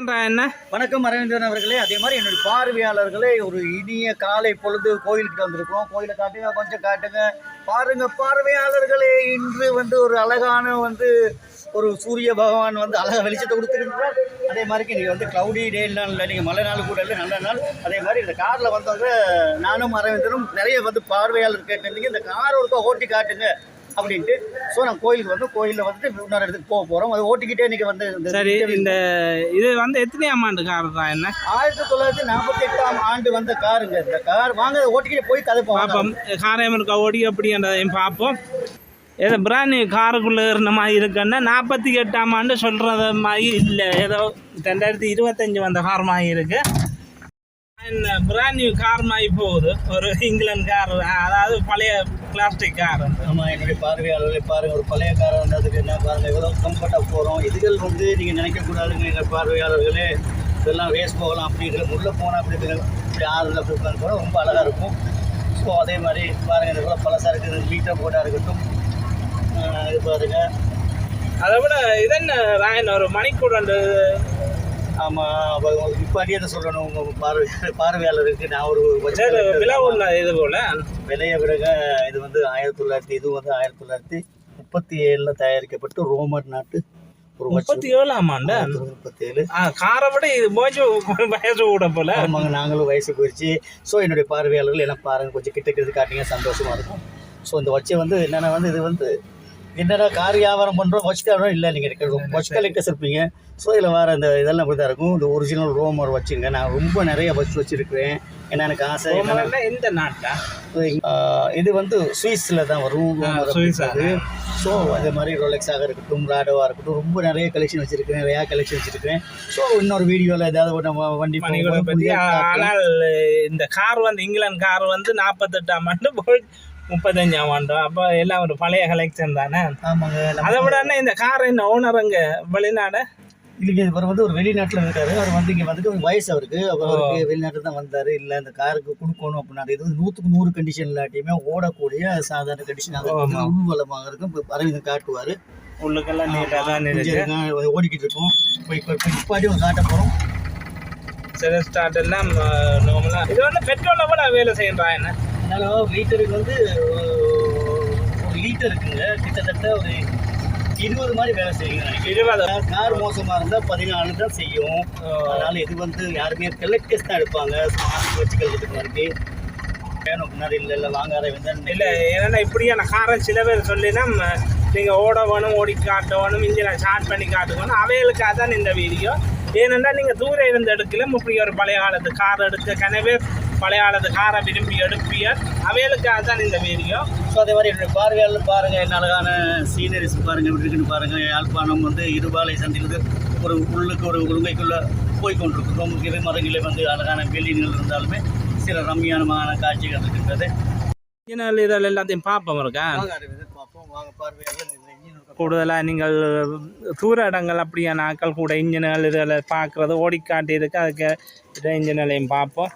என்ன? வணக்கம் அரவிந்தன் அவர்களே. அதே மாதிரி என்னுடைய பார்வையாளர்களே ஒரு இனிய காலை பொழுது கோயிலுக்கு வந்திருக்கோம் கோயிலை காட்டுங்க கொஞ்சம் காட்டுங்க. பாருங்க பார்வையாளர்களே இன்று வந்து ஒரு அழகான வந்து ஒரு சூரிய பகவான் வந்து அழகாக வெளிச்சத்தை கொடுத்துருக்கிறார். அதே மாதிரிக்கு நீங்கள் வந்து க்ளவுடி டே இல்லை நீங்கள் மழை நாள் கூட இல்லை நல்ல நாள். அதே மாதிரி இந்த காரில் வந்தவங்க நானும் அரவிந்தனும் நிறைய வந்து பார்வையாளர் கேட்டிருந்தீங்க. இந்த கார் ஒருக்கா ஓட்டி காட்டுங்க. அப்படின்ட்டு. ஸோ நான் கோயிலுக்கு வந்து கோயிலில் வந்து இன்னொரு இடத்துக்கு போக போகிறோம் அதை ஓட்டிக்கிட்டே இன்னைக்கு வந்து சரி இந்த இது வந்து எத்தனையாம் ஆண்டு கார் தான் என்ன? ஆயிரத்தி தொள்ளாயிரத்தி நாற்பத்தி எட்டாம் ஆண்டு வந்த காருங்க. இந்த கார் வாங்க ஓட்டிக்கிட்டு போய் கதை பார்ப்போம் காரையம் இருக்கா ஓடி அப்படின்றதையும் பார்ப்போம் ஏதோ பிராணி காருக்குள்ளே இருந்த மாதிரி இருக்குன்னா நாற்பத்தி எட்டாம் ஆண்டு சொல்கிறது மாதிரி இல்லை. ஏதோ ரெண்டாயிரத்தி இருபத்தஞ்சி வந்த கார் மாதிரி இருக்கு. என்ன பிராண்ட் நியூ கார் மாதிரி போகுது. ஒரு இங்கிலாந்து கார் அதாவது பழைய பிளாஸ்டிக் கார் ஆமாம் என்னுடைய பார்வையாளர்களை பாருங்க ஒரு பழைய வந்து அதுக்கு என்ன பாருங்க எவ்வளோ கம்ஃபர்ட்டாக போகிறோம் இதுகள் வந்து நீங்கள் நினைக்கக்கூடாதுங்க எங்கள் பார்வையாளர்களே. இதெல்லாம் வேஸ்ட் போகலாம் அப்படிங்கிற உள்ளே போனால் அப்படி இப்படி ஆறுதல் அப்படி உட்காந்து போனால் ரொம்ப அழகாக இருக்கும். ஸோ அதே மாதிரி பாருங்க இது போல் பழசாக இருக்குது மீட்டர் போட்டால் இருக்கட்டும். இது பாருங்க. அதை விட இதென்ன ராயன் ஒரு மணிக்கூடண்டு ஆமாம் இப்பாட்டியே அதை சொல்லணும் உங்கள் பார்வை பார்வையாளருக்கு நான் ஒரு விலை உள்ள இது போல். விலையை விடுங்க இது வந்து ஆயிரத்தி தொள்ளாயிரத்தி இது வந்து ஆயிரத்தி தொள்ளாயிரத்தி முப்பத்தி ஏழில் தயாரிக்கப்பட்டு ரோமர் நாட்டு ஒரு முப்பத்தி ஏழாம் ஆண்டு முப்பத்தி ஏழு ஆ காரை விட இது போச்சு வயசு கூட போல. ஆமாங்க நாங்களும் வயசு போயிடுச்சு ஸோ என்னுடைய பார்வையாளர்கள் எல்லாம் பாருங்க கொஞ்சம் கிட்ட கிட்ட காட்டிங்க சந்தோஷமா இருக்கும். ஸோ இந்த வச்சை வந்து என்னென்ன வந்து இது வந்து என்னடா கார் வியாபாரம் பண்ணுறோம் வாட்ச் காரம் இல்லை நீங்கள் வாட்ச் கலெக்டர்ஸ் இருப்பீங்க ஸோ இதில் வர இந்த இதெல்லாம் அப்படி தான் இருக்கும். இந்த ஒரிஜினல் ரோமர் வச்சுங்க நான் ரொம்ப நிறைய வச்சு வச்சுருக்கிறேன். ஏன்னா எனக்கு ஆசை இந்த நாட்டா? ஆஹ் இது வந்து சுவிஸில் தான் வரும். அது ஸோ அதே மாதிரி ரோலெக்ஸாக இருக்கட்டும் ராடோவாக இருக்கட்டும் ரொம்ப நிறைய கலெக்ஷன் வச்சுருக்கேன் நிறையா கலெக்ஷன் வச்சுருக்கேன் ஸோ இன்னொரு வீடியோவில் ஏதாவது நம்ம வண்டி பற்றி. ஆனால் இந்த கார் வந்து இங்கிலாந்து கார் வந்து நாற்பத்தெட்டாம் ஆண்டு போய் முப்பத்தஞ்சாம் ஆண்டு. அப்போ எல்லாம் ஒரு பழைய கலெக்ஷன் தானே? ஆமாங்க அதை விட இந்த கார் என்ன ஓனர் அங்கே வெளிநாடு? இல்லைங்க இவர் வந்து ஒரு வெளிநாட்டில் இருக்காரு. அவர் வந்து இங்கே வந்து வயசு அவருக்கு. அவர் அவருக்கு வெளிநாட்டில் தான் வந்தார். இல்லை இந்த காருக்கு கொடுக்கணும் அப்படின்னா இது வந்து நூற்றுக்கு நூறு கண்டிஷன் இல்லாட்டியுமே ஓடக்கூடிய சாதாரண. இருக்கும் உள்வலமாக இருக்கும். இப்போ அரவிந்தன் காட்டுவார். உள்ளுக்கெல்லாம் நீட்டாக தான் ஓடிக்கிட்டு இருக்கோம். இப்போ இப்போ இப்பாட்டி ஒரு காட்ட போகிறோம் சில ஸ்டார்ட் எல்லாம் நார்மலாக இது வந்து பெட்ரோலை விட வேலை செய்யறா என்ன? அதனால் லிட்டருக்கு வந்து ஒரு லிட்டர் இருக்குங்க. கிட்டத்தட்ட ஒரு இருபது மாதிரி வேலை செய்யுங்க. இருபது. கார் மோசமாக இருந்தால் பதினாலு தான் செய்யும். அதனால இது வந்து யாருமே கலெக்டர்ஸ் தான் எடுப்பாங்க. மாற்றி வச்சுக்கிறதுக்கு மாதிரி. வேணும் முன்னாடி இல்லை இல்லை வாங்காத வந்து இல்லை ஏன்னா இப்படியான காரை சில பேர் சொல்லினா நீங்கள் ஓட வேணும் ஓடி காட்ட வேணும் இன்ஜினை ஸ்டார்ட் பண்ணி காட்டுக்கணும் அவைகளுக்காக தான் இந்த வீடியோ ஏனென்றா நீங்கள் தூரம் இருந்து எடுக்கல இப்படி ஒரு பழைய காலத்து கார் எடுத்து கனவே பழைய காலத்து காரை விரும்பி எடுப்பிய அவைகளுக்காக தான் இந்த வீடியோ. ஸோ அதே மாதிரி என்னுடைய பார்வையாளர் பாருங்கள் என்ன அழகான சீனரிஸ் பாருங்கள் எப்படி இருக்குன்னு பாருங்கள் யாழ்ப்பாணம் வந்து இருபாலை சந்திலிருந்து ஒரு உள்ளுக்கு ஒரு உண்மைக்குள்ளே போய் கொண்டிருக்கிறோம் இரு மரங்களே வந்து அழகான வெளியினர் இருந்தாலுமே சில ரம்மியானமான காட்சிகள் இருக்கின்றது. இன்ஜினல் இதில் எல்லாத்தையும் பார்ப்போம் இருக்கா? கூடுதலாக நீங்கள் தூர இடங்கள் அப்படியான ஆட்கள் கூட இன்ஜின்கள் இதில் பார்க்குறது ஓடி காட்டி இருக்கு. அதுக்கு இதை இன்ஜினையும் பார்ப்போம்.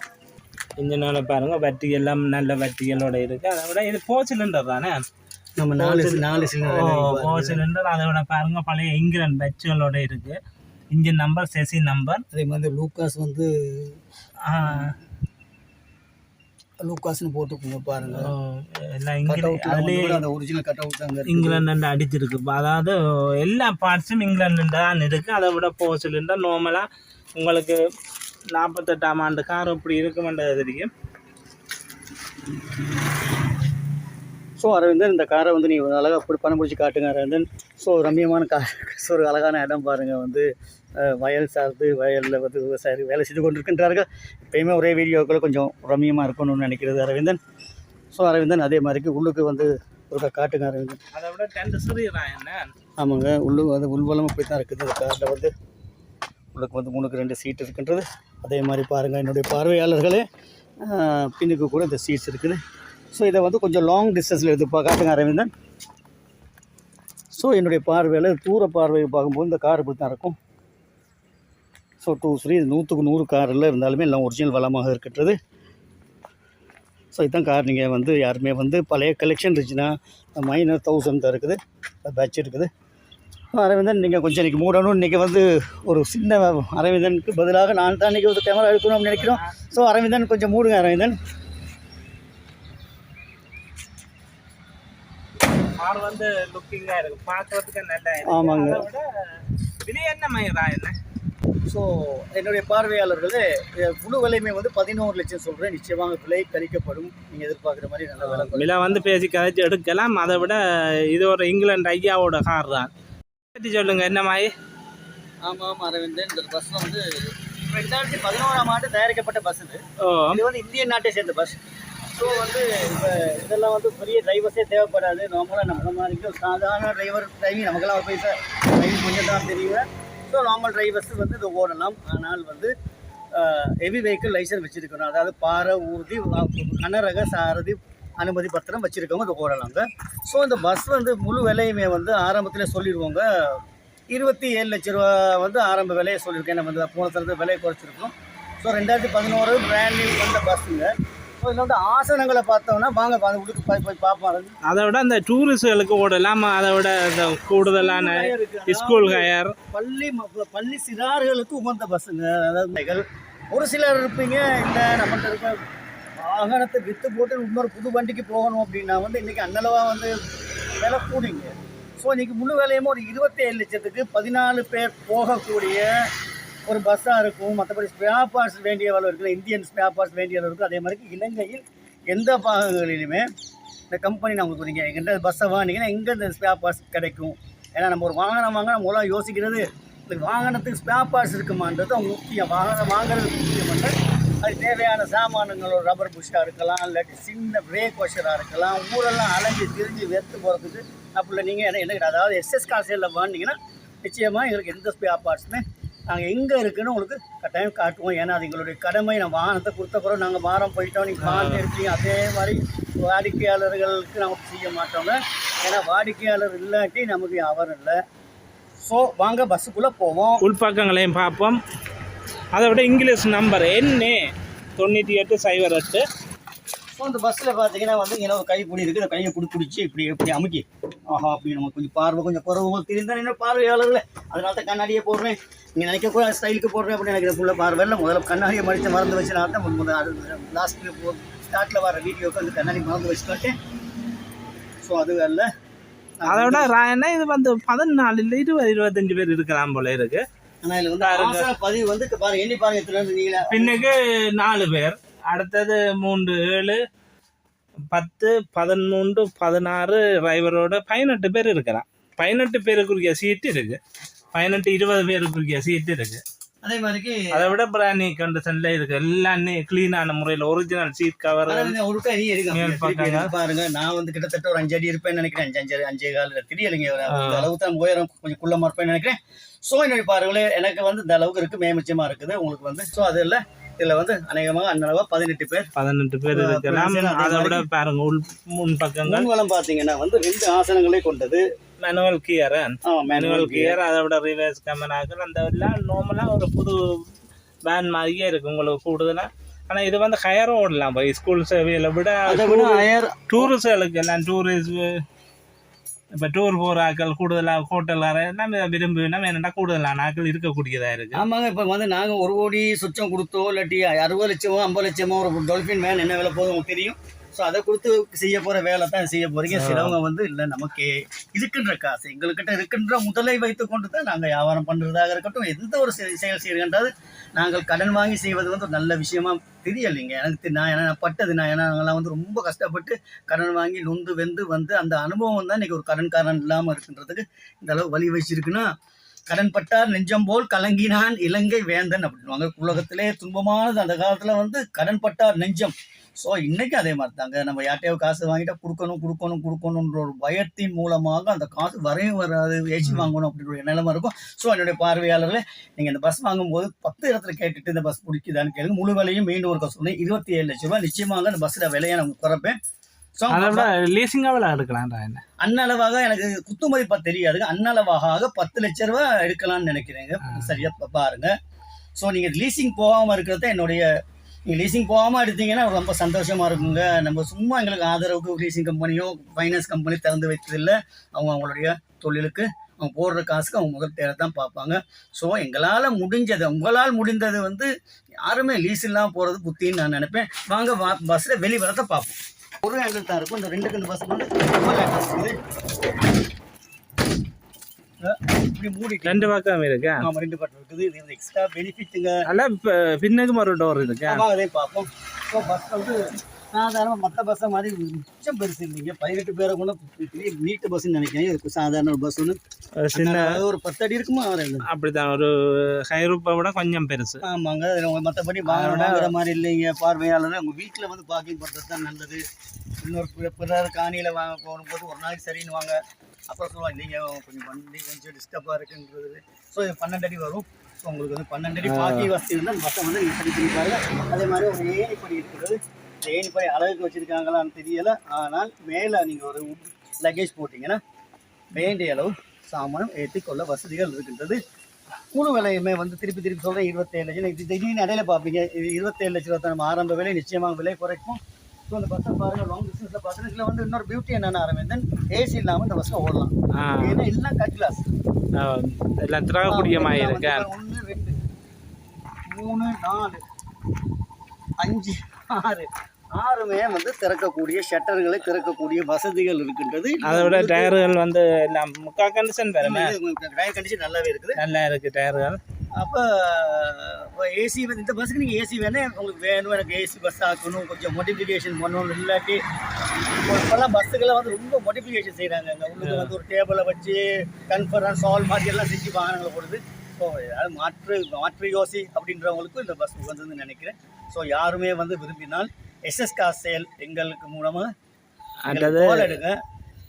இன்ஜினில் பாருங்கள் வட்டி எல்லாம் நல்ல வட்டிகளோட இருக்குது அதை விட இது ஃபோ சிலிண்டர் தானே? நம்ம நாலு நாலு சிலிண்டர் ஃபோ சிலிண்டர் அதை விட பாருங்கள் பழைய இங்கிலாந்து வச்சுகளோட இருக்குது இன்ஜின் நம்பர் செசி நம்பர் அதே மாதிரி லூக்காஸ் வந்து லூக்காஸ்னு போட்டுக்கோங்க பாருங்க. எல்லாம் இங்கிலாந்து அந்த ஒரிஜினல் கட் அவுட் அங்கே இருக்கு இங்கிலாந்து அடிச்சிருக்கு. அதாவது எல்லா பார்ட்ஸும் இங்கிலாந்து தான் இருக்குது அதை விட ஃபோ சிலிண்டர் நார்மலாக உங்களுக்கு நாற்பத்தெட்டாம் ஆண்டு கார் இப்படி இருக்குமென்றது தெரியும். ஸோ அரவிந்தன் இந்த காரை வந்து நீ அழகாக இப்படி பணம் பிடிச்சி காட்டுங்க அரவிந்தன். ஸோ ரம்மியமான கா ஸோ ஒரு அழகான இடம் பாருங்கள் வந்து வயல் சார்ந்து வயலில் வந்து விவசாயி வேலை செய்து கொண்டிருக்கின்றார்கள். எப்பயுமே ஒரே வீடியோக்கள் கொஞ்சம் ரம்மியமாக இருக்கணும்னு நினைக்கிறது அரவிந்தன். ஸோ அரவிந்தன் அதே மாதிரிக்கு உள்ளுக்கு வந்து ஒரு காட்டுங்க அரவிந்தன். அதை விட டென்ட் என்ன? ஆமாங்க உள்ளு வந்து உள்வலம் இப்படி தான் இருக்குது இந்த காரில் வந்து. உள்ளுக்கு வந்து மூணுக்கு ரெண்டு சீட் இருக்கின்றது. அதே மாதிரி பாருங்கள் என்னுடைய பார்வையாளர்களே பின்னுக்கு கூட இந்த சீட்ஸ் இருக்குது. ஸோ இதை வந்து கொஞ்சம் லாங் டிஸ்டன்ஸில் எடுத்து காட்டுங்க அரவிந்தன். ஸோ என்னுடைய பார்வையில் தூர பார்வை பார்க்கும்போது இந்த கார் இப்படி தான் இருக்கும். ஸோ டூ த்ரீ நூற்றுக்கு நூறு காரில் இருந்தாலுமே எல்லாம் ஒரிஜினல் வளமாக இருக்கின்றது. ஸோ இதுதான் கார் நீங்கள் வந்து யாருமே வந்து பழைய கலெக்ஷன் இருந்துச்சுன்னா மைனர் தௌசண்ட் தான் இருக்குது. பேட்ச் இருக்குது. அரவிந்தன் நீங்கள் கொஞ்சம் இன்றைக்கி மூடணும். இன்றைக்கி வந்து ஒரு சின்ன அரவிந்தனுக்கு பதிலாக நான் தான் இன்றைக்கி ஒரு கேமரா எடுக்கணும்னு நினைக்கிறோம். ஸோ அரவிந்தன் கொஞ்சம் மூடுங்க அரவிந்தன். வந்து லுக்கிங்கா இருக்கு. பார்க்கறதுக்கு நல்லா ஆமாங்க. விலை என்ன மயிரா என்ன? ஸோ என்னுடைய பார்வையாளர்களே முழு விலையுமே வந்து பதினோரு லட்சம் சொல்கிறேன் நிச்சயமாக விலை கழிக்கப்படும் நீங்கள் எதிர்பார்க்குற மாதிரி நல்ல. விலை வந்து பேசி கதைச்சு எடுக்கலாம். அதை விட இது ஒரு இங்கிலாந்து ஐயாவோட கார் தான். பற்றி சொல்லுங்க என்ன மாயி? ஆமாம் அரவிந்தன். இந்த பஸ் வந்து ரெண்டாயிரத்தி பதினோராம் ஆண்டு தயாரிக்கப்பட்ட பஸ் இது. இது வந்து இந்தியன் நாட்டை சேர்ந்த பஸ் ஸோ வந்து இப்போ இதெல்லாம் வந்து பெரிய டிரைவர்ஸே தேவைப்படாது. நார்மலாக நம்ம மாதிரி சாதாரண டிரைவர் டிரைவிங் நமக்கெல்லாம் ஒரு பைசா டிரைவிங் கொஞ்சம் தான் தெரியும் ஸோ நார்மல் டிரைவர்ஸ் வந்து இது ஓடலாம். ஆனால் வந்து ஹெவி வெஹிக்கிள் லைசன்ஸ் வச்சுருக்கணும். அதாவது பாறை ஊர்தி கனரக சாரதி அனுமதி பத்திரம் வச்சுருக்கவங்க இது ஓடலாங்க ஸோ இந்த பஸ் வந்து முழு விலையுமே வந்து ஆரம்பத்தில் சொல்லிடுவோங்க. இருபத்தி ஏழு லட்ச ரூபா வந்து ஆரம்ப விலையை சொல்லியிருக்கேன். நம்ம வந்து போன தரத்து விலையை குறைச்சிருக்கோம். ஸோ ரெண்டாயிரத்தி பதினோரு பிராண்ட் நியூ வந்த பஸ்ஸுங்க ஸோ இதில் வந்து ஆசனங்களை பார்த்தோம்னா வாங்க பா- உள்ளுக்கு போய் போய் பார்ப்போம். அதை விட அந்த டூரிஸ்டுகளுக்கு ஓடலாம்? அதை விட இந்த கூடுதலான ஸ்கூல் ஹயர் பள்ளி பள்ளி சிறார்களுக்கு உகந்த பஸ்ஸுங்க அதாவது. ஒரு சிலர் இருப்பீங்க. இல்லை நம்மகிட்ட இருக்க வாகனத்தை விற்று போட்டு இன்னொரு புது வண்டிக்கு போகணும் அப்படின்னா வந்து இன்றைக்கி அன்னளவாக வந்து விலை கூடிங்க. ஸோ இன்றைக்கி முழு விலையுமே ஒரு இருபத்தேழு லட்சத்துக்கு பதினாலு பேர் போகக்கூடிய ஒரு பஸ்ஸாக இருக்கும். மற்றபடி ஸ்பேர் பார்ட்ஸ் வேண்டிய அளவு இருக்குது இந்தியன் ஸ்பேர் பார்ட்ஸ் வேண்டிய அளவு இருக்குது. அதே மாதிரி இலங்கையில் எந்த பாகங்களிலுமே இந்த கம்பெனி நம்ம சொன்னீங்க எங்கிட்ட பஸ்ஸை வாங்கினீங்கன்னா எங்கே இந்த ஸ்பேர் பார்ட்ஸ் கிடைக்கும். ஏன்னா நம்ம ஒரு வாகனம் வாங்க நம்ம யோசிக்கிறது? இந்த வாகனத்துக்கு ஸ்பேர் பார்ட்ஸ் இருக்குமான்றது அவங்க முக்கியம். வாகனம் வாங்குறது முக்கியம் அது தேவையான சாமானங்கள் ஒரு ரப்பர் புஷ்ஷாக இருக்கலாம் இல்லாட்டி சின்ன பிரேக் வாஷராக இருக்கலாம் ஊரெல்லாம் அலைஞ்சு திரிஞ்சு வெறுத்து போகிறதுக்கு அப்படில நீங்கள் என்ன என்ன அதாவது எஸ்எஸ் காசையில் வாங்கினீங்கன்னா நிச்சயமாக எங்களுக்கு எந்த ஸ்பேர் பார்ட்ஸுமே நாங்கள் எங்கே இருக்குன்னு உங்களுக்கு கட்டாயம் காட்டுவோம். ஏன்னா அது எங்களுடைய கடமை. நான் வாகனத்தை கொடுத்த பிறகு நாங்கள் வாரம் போயிட்டோம். நீங்கள் பார்த்து இருப்பீங்க அதே மாதிரி வாடிக்கையாளர்களுக்கு நமக்கு செய்ய மாட்டோங்க ஏன்னா வாடிக்கையாளர் இல்லாட்டி நமக்கு வியாபாரம் இல்லை. ஸோ வாங்க பஸ்ஸுக்குள்ளே போவோம். உள்பக்கங்களையும் பார்ப்போம். அதை விட இங்கிலீஷ் நம்பர் என்ன தொண்ணூற்றி எட்டு சைபர் எட்டு ஸோ இந்த பஸ்ஸில் பார்த்தீங்கன்னா வந்து இங்கே ஒரு கை பிடி இருக்குது இந்த கையை பிடி பிடிச்சி இப்படி இப்படி அமுக்கி. ஆஹா அப்படி நம்ம கொஞ்சம் பார்வை கொஞ்சம் குறவு தெரிந்தால் என்ன பார்வையாளர்கள்? அதனால தான் கண்ணாடியே போடுறேன். நீங்கள் நினைக்கக்கூட ஸ்டைலுக்கு போடுறேன் அப்படின்னு நினைக்கிற ஃபுல்லாக பார்வை இல்லை. முதல்ல கண்ணாடியை மடித்து மறந்து வச்சுனா தான் முதல்ல அது லாஸ்ட்டில் போ ஸ்டார்ட்டில் வர வீடியோக்கு அந்த கண்ணாடி மறந்து வச்சுக்கிட்டேன் ஸோ அது அல்ல அதை விட ராயன்னா இது வந்து பதினாலு இல்லை இருபது இருபத்தஞ்சு பேர் இருக்கலாம் போல இருக்கு. ஆனால் இதில் வந்து ஆசன பதிவு வந்து பாருங்க எண்ணி பாருங்க எத்தனை வந்து நீங்களே பின்னுக்கு நாலு பேர். அடுத்தது மூன்று ஏழு பத்து பதிமூன்று பதினாறு டிரைவரோட பதினெட்டு பேர் இருக்கிறான். பதினெட்டு பேருக்குரிய சீட்டு இருக்கு. பதினெட்டு இருபது பேருக்குரிய சீட்டு இருக்கு. அதே மாதிரிக்கு அதை விட பிராணி கண்டிஷன்ல இருக்கு. எல்லாமே கிளீனான முறையில் ஒரிஜினல் சீட் கவர் திருப்பி பக்கங்க. எடுத்து பாருங்க. நான் வந்து கிட்டத்தட்ட ஒரு அஞ்சு அடி இருப்பேன்னு நினைக்கிறேன். அஞ்சு அஞ்சு அஞ்சே கால் தெரியலைங்க ஒரு அளவுக்கு தான் உயரம் கொஞ்சம் குள்ளமா இருப்பேன்னு நினைக்கிறேன். ஸோ என்னுடைய பாருங்களே எனக்கு வந்து இந்த அளவுக்கு இருக்கு. மேமிச்சமா இருக்குது. உங்களுக்கு வந்து ஸோ அது இல்லை. இதுல வந்து அநேகமாக அன்னளவா பதினெட்டு பேர். பதினெட்டு பேர் இருக்கலாம் அதே அதை விட பாருங்க உள் முன் பக்கங்கள். முன்வளம் பார்த்தீங்கன்னா வந்து ரெண்டு ஆசனங்களே கொண்டது. மேனுவல் கியர் மேனுவல் கியர் அதை விட ரிவர்ஸ் கேமராக்கள் அந்த எல்லாம் நார்மலாக ஒரு புது வேன் மாதிரியே இருக்கு உங்களுக்கு கூடுதலாக ஆனால் இது வந்து ஹையரும் ஓடலாம் போய் ஸ்கூல் சேவையில் விட ஹையர் டூரிஸ்டுகளுக்கு எல்லாம் டூரிஸ்ட் இப்போ டூர் போகிற ஆட்கள் கூடுதலாக ஹோட்டல் எல்லாம் விரும்பி நம்ம என்னென்னா கூடுதலான ஆட்கள் இருக்கக்கூடியதாக இருக்கு ஆமாங்க இப்போ வந்து நாங்கள் ஒரு கோடி சுச்சம் கொடுத்தோ இல்லாட்டி அறுபது லட்சமோ ஐம்பது லட்சமோ ஒரு டொல்ஃபின் வேன் என்ன வேலை போதும் தெரியும் ஸோ அதை கொடுத்து செய்ய போகிற வேலை தான் செய்ய போகிறீங்க சிலவங்க வந்து இல்லை நமக்கு இருக்கின்ற காசு எங்கள்கிட்ட இருக்கின்ற முதலை வைத்து கொண்டு தான் நாங்கள் வியாபாரம் பண்ணுறதாக இருக்கட்டும் எந்த ஒரு செயல் செய்யறன்றது நாங்கள் கடன் வாங்கி செய்வது வந்து ஒரு நல்ல விஷயமா தெரியலைங்க. எனக்கு நான் ஏன்னா பட்டது நான் ஏன்னா நாங்களாம் வந்து ரொம்ப கஷ்டப்பட்டு கடன் வாங்கி நொந்து வெந்து வந்து அந்த அனுபவம் தான் இன்னைக்கு ஒரு கடன்காரன் இல்லாமல் இருக்கின்றதுக்கு இந்த அளவு வழி வச்சிருக்குன்னா கடன் பட்டார் நெஞ்சம் போல் கலங்கினான் இலங்கை வேந்தன் அப்படின்வாங்க உலகத்திலே துன்பமானது அந்த காலத்தில் வந்து கடன் பட்டார் நெஞ்சம். ஸோ இன்னைக்கு அதே மாதிரி தாங்க நம்ம யார்ட்டையோ காசு வாங்கிட்டா கொடுக்கணும் கொடுக்கணும் கொடுக்கணுன்ற ஒரு பயத்தின் மூலமாக அந்த காசு வரையும் வராது ஏசி வாங்கணும் அப்படின்ற ஒரு நிலைமை இருக்கும். ஸோ என்னுடைய பார்வையாளர்களே நீங்கள் இந்த பஸ் வாங்கும்போது பத்து இடத்துல கேட்டுட்டு இந்த பஸ் பிடிக்குதான்னு கேளுங்க. முழு விலையும் மீண்டும் ஒரு சொன்னேன். இருபத்தி ஏழு லட்ச ரூபாய் நிச்சயமாக அந்த பஸ்ஸில் விலையை நான் குறைப்பேன். அதை விட லீசிங்காக விட எடுக்கலாம் என்ன? அன்னளவாக எனக்கு குத்து மதிப்பா தெரியாதுங்க. அன்னளவாக பத்து லட்ச ரூபா எடுக்கலாம்னு நினைக்கிறேங்க. சரியா பாருங்க. ஸோ நீங்கள் லீசிங் போகாமல் இருக்கிறது என்னுடைய நீங்கள் லீசிங் போகாமல் எடுத்தீங்கன்னா ரொம்ப சந்தோஷமா இருக்குங்க. நம்ம சும்மா எங்களுக்கு ஆதரவுக்கு லீசிங் கம்பெனியோ ஃபைனான்ஸ் கம்பெனி திறந்து வைத்ததில்லை. அவங்க அவங்களுடைய தொழிலுக்கு அவங்க போடுற காசுக்கு அவங்க முதல் தேவை தான் பார்ப்பாங்க. ஸோ எங்களால் முடிஞ்சது உங்களால் முடிந்தது வந்து யாருமே லீஸ் இல்லாமல் போகிறது புத்தின்னு நான் நினைப்பேன். வாங்க பஸ்ஸில் வெளி வரத்தை பார்ப்போம். ஒரு ஆங்கிள் தான் இருக்கும். இந்த ரெண்டு கண்டு பஸ் வந்து இப்படி மூடிட்டு ரெண்டு பக்கம் இருக்கா. ஆமாம் ரெண்டு பட்டம் இருக்குது. இது வந்து எக்ஸ்ட்ரா பெனிஃபிட்டுங்க அல்ல இப்போ பின்னுக்கும் ஒரு டோர் இருக்கா. அதே பார்ப்போம். பஸ் வந்து சாதாரண மற்ற பஸ்ஸை மாதிரி மிச்சம் பெருசு இல்லைங்க பதினெட்டு பேரை கூட நீட்டு பஸ்ஸுன்னு நினைக்கிறேன். இது சாதாரண ஒரு பஸ் ஒன்று ஒரு சின்ன ஒரு பத்து அடி இருக்குமா அப்படித்தான். ஒரு ஹைரூப்பை விட கொஞ்சம் பெருசு. ஆமாங்க. மற்றபடி வாங்குற மாதிரி இல்லைங்க பார்வையாளர் உங்கள் வீட்டில் வந்து பார்க்கிங் பண்ணுறது தான் நல்லது. இன்னொரு பிற- பிறர் காணியில் வாங்க போகும்போது ஒரு நாளைக்கு சரின்னு வாங்க. அப்புறம் சொல்லுவாங்க இல்லைங்க கொஞ்சம் வண்டி கொஞ்சம் டிஸ்டர்பாக இருக்குன்றது. ஸோ இது பன்னெண்டு அடி வரும். ஸோ உங்களுக்கு வந்து பன்னெண்டு அடி பார்க்கிங் வசதி இருந்தால் பஸ்ஸை வந்து நீங்கள் சரி பண்ணி அதே மாதிரி ஒரு ஏணிப்படி இருக்கிறது. இந்த ஏணிப்படி அழகுக்கு வச்சுருக்காங்களான்னு தெரியலை ஆனால் மேலே நீங்கள் ஒரு லக்கேஜ் போட்டிங்கன்னா வேண்டிய அளவு சாமானம் ஏற்றிக்கொள்ள வசதிகள் இருக்கின்றது முழு விலையுமே வந்து திருப்பி திருப்பி சொல்கிறேன் இருபத்தேழு லட்சம் திடீர்னு இடையில பார்ப்பீங்க இருபத்தேழு லட்ச ரூபா நம்ம ஆரம்ப விலை நிச்சயமாக விலை குறைக்கும் ஸோ அந்த பஸ்ஸை பாருங்கள் லாங் டிஸ்டன்ஸில் பார்த்தீங்கன்னா இதில் வந்து இன்னொரு பியூட்டி என்னென்ன ஆரம்பிந்தேன் ஏசி இல்லாமல் இந்த பஸ்ஸில் ஓடலாம் ஏன்னா எல்லாம் கட் கிளாஸ் எல்லாம் திறக்கக்கூடிய மாதிரி இருக்கா ஒன்று ரெண்டு மூணு நாலு அஞ்சு ஆறு ஆறுமே வந்து திறக்கக்கூடிய ஷட்டர்களை திறக்கக்கூடிய வசதிகள் இருக்கின்றது. அதை விட டயர்கள் வந்து எல்லாம் முக்கா கண்டிஷன் பெருமை டயர் கண்டிஷன் நல்லாவே இருக்குது. நல்லா இருக்கு டயர்கள் அப்போ ஏசி வந்து இந்த பஸ்ஸுக்கு நீங்கள் ஏசி வேணும் உங்களுக்கு வேணும். எனக்கு ஏசி பஸ் ஆக்கணும். கொஞ்சம் மோடிஃபிகேஷன் பண்ணணும். இல்லாட்டி இப்போ இப்போல்லாம் பஸ்ஸுக்கெல்லாம் வந்து ரொம்ப மோடிஃபிகேஷன் செய்கிறாங்க அங்கே உள்ளுக்கு வந்து ஒரு டேபிளை வச்சு கன்ஃபரன்ஸ் ஹால் மாதிரி எல்லாம் செஞ்சு வாகனங்களை போடுது. ஸோ யாரும் மாற்று மாற்று யோசி அப்படின்றவங்களுக்கும் இந்த பஸ் உகந்ததுன்னு நினைக்கிறேன். ஸோ யாருமே வந்து விரும்பினால் எஸ்எஸ் காஸ் செயல் எங்களுக்கு மூலமாக கால் எடுங்க.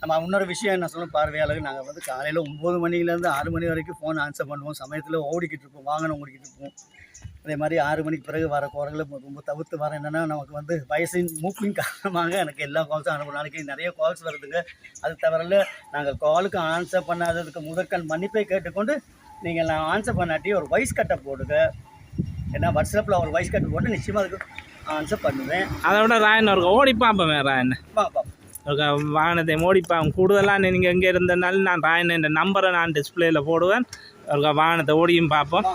நம்ம இன்னொரு விஷயம் என்ன சொல்லணும் பார்வையாளர்கள் நாங்கள் வந்து காலையில் ஒம்பது மணிலேருந்து ஆறு மணி வரைக்கும் ஃபோன் ஆன்சர் பண்ணுவோம். சமயத்தில் ஓடிக்கிட்டு இருப்போம் வாகனம் ஓடிக்கிட்டு இருப்போம். அதே மாதிரி ஆறு மணிக்கு பிறகு வர குரங்களை ரொம்ப தவிர்த்து வர என்னென்னா நமக்கு வந்து வயசின் மூப்பின் காரணமாக எனக்கு எல்லா கால்ஸும் அனுப்பும் நாளைக்கு நிறைய கால்ஸ் வருதுங்க. அது தவிரல நாங்கள் காலுக்கு ஆன்சர் பண்ணாததுக்கு முதற்கண் மன்னிப்பை கேட்டுக்கொண்டு நீங்கள் நான் ஆன்சர் பண்ணாட்டி ஒரு வாய்ஸ் கட்டை போடுங்க. ஏன்னா வாட்ஸ்அப்பில் ஒரு வாய்ஸ் கட்டு போட்டு நிச்சயமாக அதுக்கு ஆன்சர் பண்ணுவேன். அதை விட ராயன் ஒரு ஓடி பார்ப்பேன் ராயன். ஒரு வாகனத்தை ஓடிப்பான் கூடுதலாக நீங்கள் எங்கே இருந்தனாலும் நான் ராயன் என்ற நம்பரை நான் டிஸ்பிளேயில் போடுவேன். ஒரு வாகனத்தை ஓடியும் பார்ப்போம்.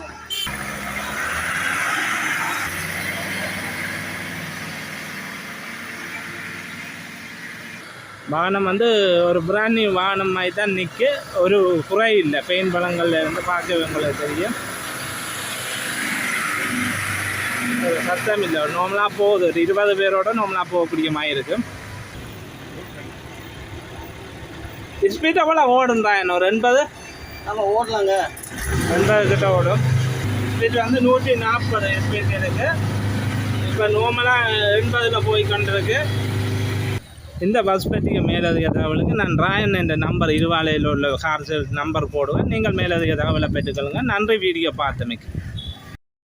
வாகனம் வந்து ஒரு பிராண்ட் நியூ வாகனம் மாதிரி தான் நிற்கு ஒரு குறை இல்லை. பெயின் பழங்கள்ல இருந்து பார்க்க உங்களுக்கு தெரியும் ஒரு சத்தம் இல்லை. நார்மலாக போகுது. ஒரு இருபது பேரோட நார்மலாக போகக்கூடிய மாதிரி இருக்கும் ஸ்பீட் எவ்வளோ ஓடுன்றா என்ன ஒரு எண்பது நம்ம ஓடலாங்க. எண்பது கிட்ட ஓடும். ஸ்பீட் வந்து நூற்றி நாற்பது ஸ்பீட் இருக்கு. இப்போ நார்மலாக எண்பதில் போய் கொண்டிருக்கு. இந்த பஸ் பற்றிய மேலதிக தகவலுக்கு நான் ராயன் என்ற நம்பர் இருவாலையில் உள்ள கார் நம்பர் போடுவேன். நீங்கள் மேலதிக தகவலை பெற்றுக்கொள்ளுங்கள். நன்றி. வீடியோ பார்த்தமைக்கு.